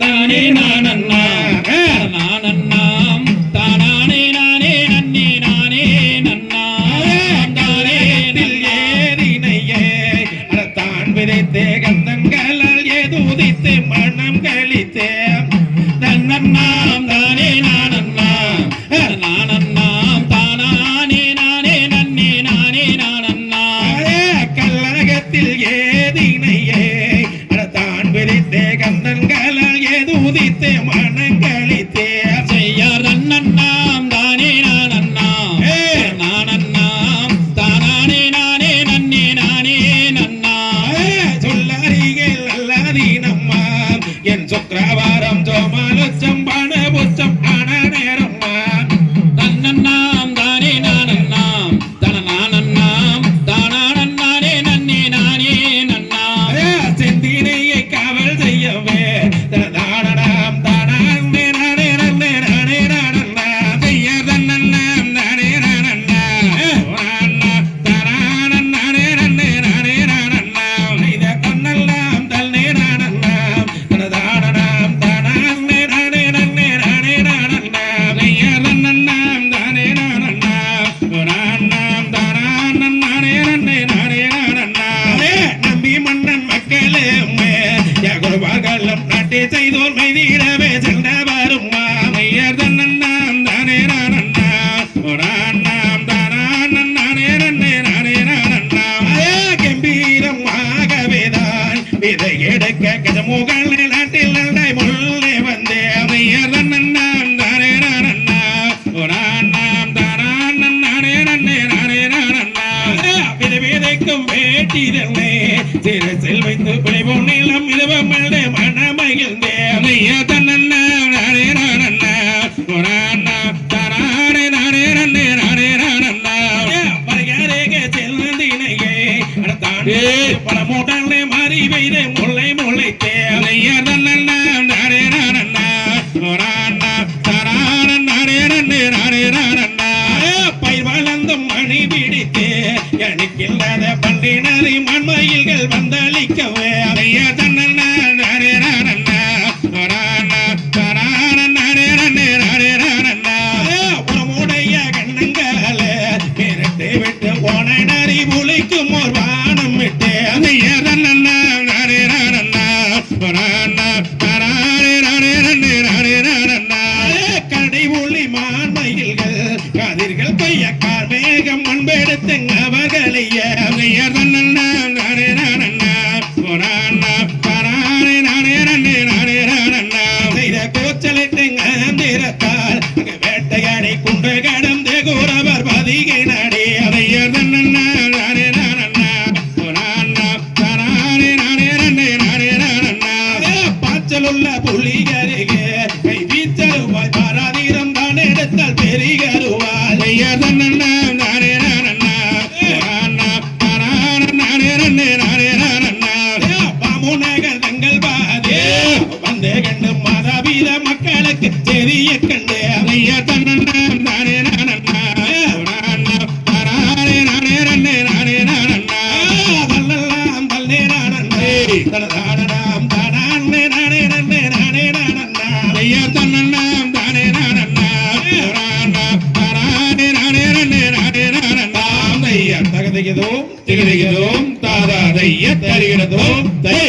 தானே நானண்ணா நானண்ணாம் தானானே நானே நன்னே நானே நன்னா தானே ஏறினையே ஏதினையே செய்தோர் மைதீரவே சென்ற வரும் மாமையர் தன்னண்ணாம் தானே நானண்ணா நானாம் தானானன் நானே நன்னே நானே நானண்ணா கம்பீரமாகவேதான் விதை எடுக்க கஜமுகள் சிறு செல்வைத்து பிழைவோம் நிலம் இதுவமல்லே மனமகிழ்ந்தே. அமைய தன்னண்ணா நானே நானண்ணா. நானா தானானே நானே நானே நானே நானண்ணா. பரிகாரேக செல்வதினையே அடுத்தாண்டே பல மூட்டாண்டே மாறி வைதே முல்லை முளைத்தே அமைய தன்னண்ணா நானே நானண்ணா. நானா தானானே நானே நானே நானே நானண்ணா. பயிர் வளர்ந்தும் மணி பிடித்தே. எனக்கில்லாத பண்டினரை மண்மயில்கள் வந்தளிக்கவே அதைய தன்னண்ணா நானே நானண்ணா நானா விட்டு போன நரி புலிக்கும் ஒரு வானம் விட்டு அதைய தன்னண்ணா நானே மான்மயில்கள் கதிர்கள் அவர்களைய. பாய்ச்சலுள்ள புலிகருகே கை வீச்சலுவாய் பாராதீரம் தான் எடுத்தால் பெரிகருவாய் மக்களுக்கு தெரிய கண்டு நானா தானானே நானே நானே நானே நானண்ணா தனதானடாம் நானே நானே ஐயர் தகதையதோ திகதையதோ தாதா தைய தருகிறதோ தை